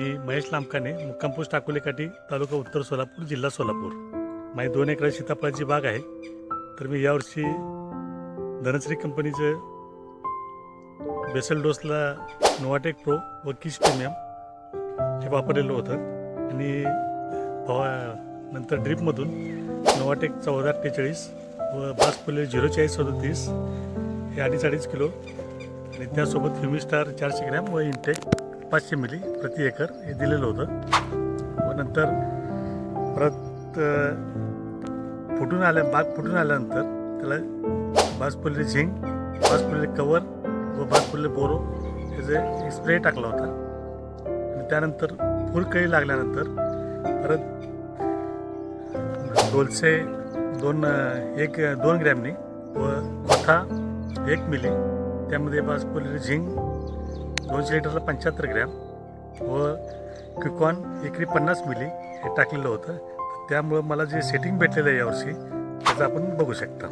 मी महेश लांबकाने मुक्काम पोस्ट अकोलेकाठी तालुका उत्तर सोलापूर जिल्हा सोलापूर. माझी दोन एकर सीताफळाची बाग आहे. तर मी यावर्षी धनश्री कंपनीचं बेसल डोसला नोवाटेक प्रो व किस प्रीमियम हे वापरलेलं होतं. आणि नंतर ड्रीपमधून नोवाटेक चौदा अठ्ठेचाळीस व बासपल्ले झिरो चाळीस सदतीस हे अडीच अडीच किलो आणि त्यासोबत ह्युमिस्टार चारशे ग्रॅम व इंटेक पाचशे मिली प्रति एकर हे दिलेलं होतं. व नंतर परत फुटून आल्या बाग फुटून आल्यानंतर त्याला बासपल्ले झिंग बासपल्ले कवर व बासपल्ले बोरो ह्याचे स्प्रे टाकला होता. आणि त्यानंतर फुल कळी लागल्यानंतर परत डोलसे दोन एक दोन ग्रॅमनी व कोथा एक मिली त्यामध्ये बासपल्ले झिंग दोनशे लिटरला पंच्याहत्तर ग्रॅम. व क्विकॉन एकरी पन्नास मिली हे टाकलेलं होतं. त्यामुळं मला जे सेटिंग भेटलेलं आहे यावर्षी त्याचं आपण बघू शकता.